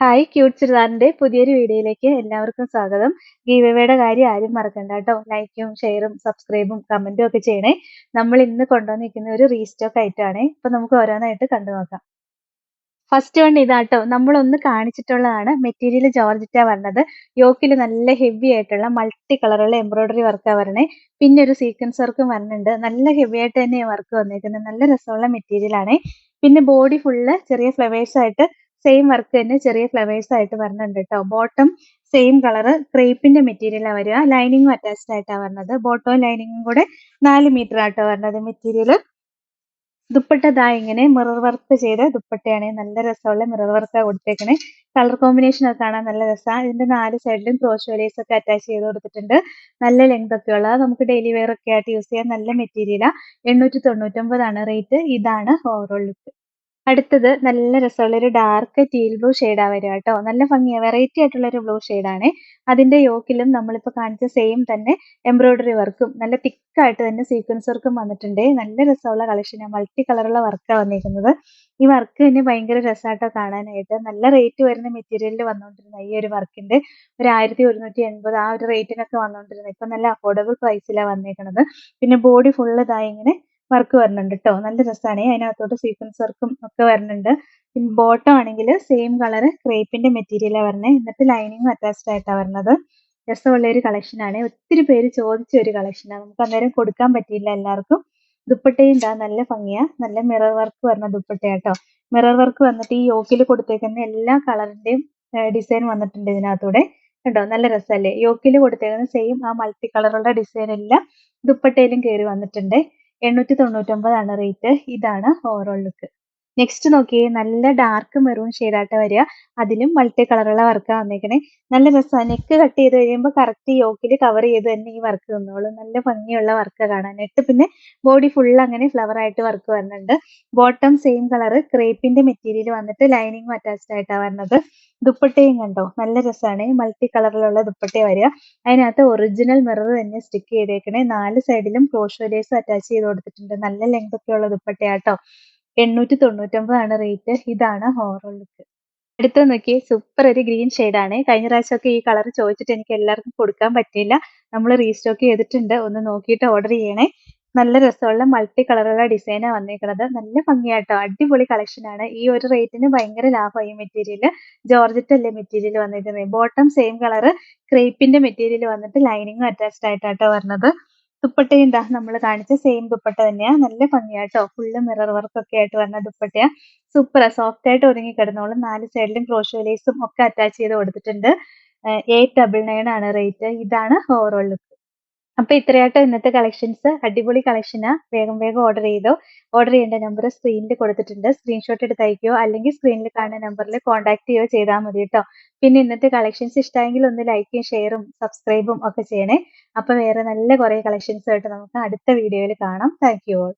Hi cute ചുരിദാറിന്റെ പുതിയൊരു വീഡിയോയിലേക്ക് എല്ലാവർക്കും സ്വാഗതം. ഗീവയുടെ കാര്യം ആരും മറക്കണ്ട കേട്ടോ. ലൈക്കും ഷെയറും സബ്സ്ക്രൈബും കമന്റും ഒക്കെ ചെയ്യണേ. നമ്മൾ ഇന്ന് കൊണ്ടുവന്നിരിക്കുന്ന ഒരു റീസ്റ്റോക്ക് ആയിട്ടാണ് അപ്പൊ നമുക്ക് ഓരോന്നായിട്ട് കണ്ടു നോക്കാം. ഫസ്റ്റ് വൺ ഇതാട്ടോ നമ്മൾ ഒന്ന് കാണിച്ചിട്ടുള്ളതാണ് മെറ്റീരിയൽ ജോർജിറ്റ വരണത് യോക്കിൽ നല്ല ഹെവി ആയിട്ടുള്ള മൾട്ടി കളറുള്ള എംബ്രോയിഡറി വർക്കാണ് വരണേ. പിന്നെ ഒരു സീക്വൻസ് വർക്കും വരുന്നുണ്ട് നല്ല ഹെവി ആയിട്ട് തന്നെ വർക്ക് വന്നിരിക്കുന്നത് നല്ല രസമുള്ള മെറ്റീരിയൽ ആണ്. പിന്നെ ബോഡി ഫുള്ള് ചെറിയ ഫ്ലവേഴ്സ് ആയിട്ട് സെയിം വർക്ക് തന്നെ ചെറിയ ഫ്ലവേഴ്സ് ആയിട്ട് വരുന്നുണ്ട് കേട്ടോ ബോട്ടം സെയിം കളർ ക്രേപ്പിന്റെ മെറ്റീരിയലാണ് വരിക. ലൈനിങ്ങും അറ്റാച്ച്ഡ് ആയിട്ടാണ് വരുന്നത് ബോട്ടവും ലൈനിങ്ങും കൂടെ നാല് മീറ്റർ ആട്ടോ വരുന്നത് മെറ്റീരിയൽ ദുപ്പട്ട ദാ ഇങ്ങനെ മിറർ വർക്ക് ചെയ്ത ദുപ്പട്ടയാണ്. നല്ല രസമുള്ള മിറർ വർക്കാണ് കൊടുത്തേക്കണേ. കളർ കോമ്പിനേഷൻ ഒക്കെ കാണാൻ നല്ല രസമാണ് ഇതിന്റെ നാല് സൈഡിലും ക്രോഷ് വേലീസ് ഒക്കെ അറ്റാച്ച് ചെയ്ത് കൊടുത്തിട്ടുണ്ട്. നല്ല ലെങ്ത് ഒക്കെ ഉള്ള. നമുക്ക് ഡെയിലി വെയർ ഒക്കെ ആയിട്ട് യൂസ് ചെയ്യാൻ നല്ല മെറ്റീരിയലാണ് എണ്ണൂറ്റി തൊണ്ണൂറ്റൊമ്പതാണ് റേറ്റ് ഇതാണ് ഓവറോൾ ലുക്ക് അടുത്തത് നല്ല രസമുള്ള ഒരു ഡാർക്ക് ടീൽ ബ്ലൂ ഷെയ്ഡാ വരിക കേട്ടോ. നല്ല ഭംഗിയാണ് വെറൈറ്റി ആയിട്ടുള്ള ഒരു ബ്ലൂ ഷെയ്ഡാണ് അതിന്റെ യോക്കിലും നമ്മളിപ്പോൾ കാണിച്ച സെയിം തന്നെ എംബ്രോയിഡറി വർക്കും നല്ല തിക്കായിട്ട് തന്നെ സീക്വൻസ് വർക്കും വന്നിട്ടുണ്ട്. നല്ല രസമുള്ള കളക്ഷനാണ് മൾട്ടി കളറുള്ള വർക്കാണ് വന്നിരിക്കുന്നത്. ഈ വർക്ക് തന്നെ ഭയങ്കര രസമായിട്ടോ കാണാനായിട്ട്. നല്ല റേറ്റ് വരുന്ന മെറ്റീരിയലിൽ വന്നുകൊണ്ടിരുന്ന ഈ ഒരു വർക്കിന്റെ ഒരു ആയിരത്തി ഒരുന്നൂറ്റി എൺപത് ആ ഒരു റേറ്റിനൊക്കെ വന്നുകൊണ്ടിരുന്നത് ഇപ്പൊ നല്ല അഫോർഡബിൾ പ്രൈസിലാണ് വന്നേക്കുന്നത് പിന്നെ ബോഡി ഫുള്ള് ഇതായി ഇങ്ങനെ വർക്ക് വരുന്നുണ്ട് കേട്ടോ നല്ല രസമാണ് അതിനകത്തോട്ട് സീക്വൻസ് വർക്കും ഒക്കെ വരുന്നുണ്ട് പിന്നെ ബോട്ടം ആണെങ്കിൽ സെയിം കളർ ക്രേപ്പിന്റെ മെറ്റീരിയലാണ് വരുന്നത് എന്നിട്ട് ലൈനിങ് അറ്റാച്ച്ഡ് ആയിട്ടാണ് വരുന്നത് രസമുള്ള ഒരു കളക്ഷനാണ് ഒത്തിരി പേര് ചോദിച്ച ഒരു കളക്ഷനാണ് നമുക്ക് അന്നേരം കൊടുക്കാൻ പറ്റിയില്ല എല്ലാവർക്കും. ദുപ്പട്ടയും ഇതാ നല്ല ഭംഗിയാ. നല്ല മിറർ വർക്ക് വരുന്ന ദുപ്പട്ടയാട്ടോ മിറർ വർക്ക് വന്നിട്ട് ഈ യോക്കിൽ കൊടുത്തേക്കുന്ന എല്ലാ കളറിന്റെയും ഡിസൈൻ വന്നിട്ടുണ്ട് ഇതിനകത്തൂടെ. കണ്ടോ? നല്ല രസമല്ലേ യോക്കിൽ കൊടുത്തേക്കുന്ന സെയിം ആ മൾട്ടി കളറുള്ള ഡിസൈൻ എല്ലാം ദുപ്പട്ടയിലും കയറി വന്നിട്ടുണ്ട്. എണ്ണൂറ്റി തൊണ്ണൂറ്റൊമ്പതാണ് റേറ്റ് ഇതാണ് ഓവറോൾ ലുക്ക് നെക്സ്റ്റ് നോക്കിയേ നല്ല ഡാർക്ക് മെറൂൺ ഷെയ്ഡായിട്ട് വരിക. അതിലും മൾട്ടി കളറുള്ള വർക്കാണ് വന്നേക്കണേ. നല്ല രസമാണ് നെക്ക് കട്ട് ചെയ്ത് കഴിയുമ്പോൾ കറക്റ്റ് യോക്കിൽ കവർ ചെയ്ത് തന്നെ ഈ വർക്ക് തന്നോളൂ നല്ല ഭംഗിയുള്ള വർക്ക് കാണാനായിട്ട് പിന്നെ ബോഡി ഫുൾ അങ്ങനെ ഫ്ലവർ ആയിട്ട് വർക്ക് വരുന്നുണ്ട്. ബോട്ടം സെയിം കളർ ക്രേപ്പിന്റെ മെറ്റീരിയൽ വന്നിട്ട് ലൈനിങ് അറ്റാച്ച്ഡ് ആയിട്ടാണ് വരുന്നത് ദുപ്പട്ടയും കണ്ടോ? നല്ല രസമാണ് മൾട്ടി കളറിലുള്ള ദുപ്പട്ട വരിക. അതിനകത്ത് ഒറിജിനൽ മിറർ തന്നെ സ്റ്റിക്ക് ചെയ്തേക്കണേ. നാല് സൈഡിലും ക്രോഷ് ലേസ് അറ്റാച്ച് ചെയ്ത് കൊടുത്തിട്ടുണ്ട്. നല്ല ലെങ്ത് ഒക്കെ ഉള്ള ദുപ്പട്ടയാട്ടോ എണ്ണൂറ്റി തൊണ്ണൂറ്റൊമ്പതാണ് റേറ്റ് ഇതാണ് ഓവറോൾ ലുക്ക് അടുത്ത നോക്കി സൂപ്പർ ഒരു ഗ്രീൻ ആണ്. കഴിഞ്ഞ പ്രാവശ്യമൊക്കെ ഈ കളർ ചോദിച്ചിട്ട് എനിക്ക് എല്ലാവർക്കും കൊടുക്കാൻ പറ്റിയില്ല. നമ്മൾ റീസ്റ്റോക്ക് ചെയ്തിട്ടുണ്ട്. ഒന്ന് നോക്കിയിട്ട് ഓർഡർ ചെയ്യണേ. നല്ല രസമുള്ള മൾട്ടി കളറുള്ള ഡിസൈനാണ് വന്നേക്കുന്നത് നല്ല ഭംഗിയാട്ടോ. അടിപൊളി കളക്ഷൻ ആണ്. ഈ ഒരു റേറ്റിന് ഭയങ്കര ലാഭമായി മെറ്റീരിയൽ ജോർജറ്റ് അല്ലേ മെറ്റീരിയൽ വന്നിരിക്കുന്നത് ബോട്ടം സെയിം കളർ ക്രേപ്പിന്റെ മെറ്റീരിയൽ വന്നിട്ട് ലൈനിങ്ങും അറ്റാച്ച്ഡ് ആയിട്ടാട്ടോ വരുന്നത് ദുപ്പട്ടയും എന്താ? നമ്മൾ കാണിച്ച സെയിം ദുപ്പട്ട തന്നെയാണ് നല്ല ഭംഗിയാട്ടോ. ഫുള്ള് മിറർ വർക്ക് ഒക്കെ ആയിട്ട് വരുന്ന ദുപ്പട്ടയാ. സൂപ്പർ സോഫ്റ്റ് ആയിട്ട് ഒരുങ്ങി കിടന്നോളും. നാല് സൈഡിലും ക്രോഷോ ലേസും ഒക്കെ അറ്റാച്ച് ചെയ്ത് കൊടുത്തിട്ടുണ്ട്. എയ്റ്റ് ഡബിൾ നയൻ ആണ് റേറ്റ് ഇതാണ് ഓവറോൾ ലുക്ക് അപ്പൊ ഇത്രയാട്ടോ ഇന്നത്തെ കളക്ഷൻസ് അടിപൊളി കളക്ഷനാ വേഗം വേഗം ഓർഡർ ചെയ്തോ. ഓർഡർ ചെയ്യേണ്ട നമ്പർ സ്ക്രീനിൽ കൊടുത്തിട്ടുണ്ട്. സ്ക്രീൻഷോട്ട് എടുത്ത് അയക്കുകയോ അല്ലെങ്കിൽ സ്ക്രീനിൽ കാണുന്ന നമ്പറിൽ കോൺടാക്ട് ചെയ്യുകയോ ചെയ്താൽ മതി കേട്ടോ. പിന്നെ ഇന്നത്തെ കളക്ഷൻസ് ഇഷ്ടമെങ്കിൽ ഒന്ന് ലൈക്കും ഷെയറും സബ്സ്ക്രൈബും ഒക്കെ ചെയ്യണേ. അപ്പൊ വേറെ നല്ല കുറെ കളക്ഷൻസ് ആയിട്ട് നമുക്ക് അടുത്ത വീഡിയോയിൽ കാണാം. Thank you all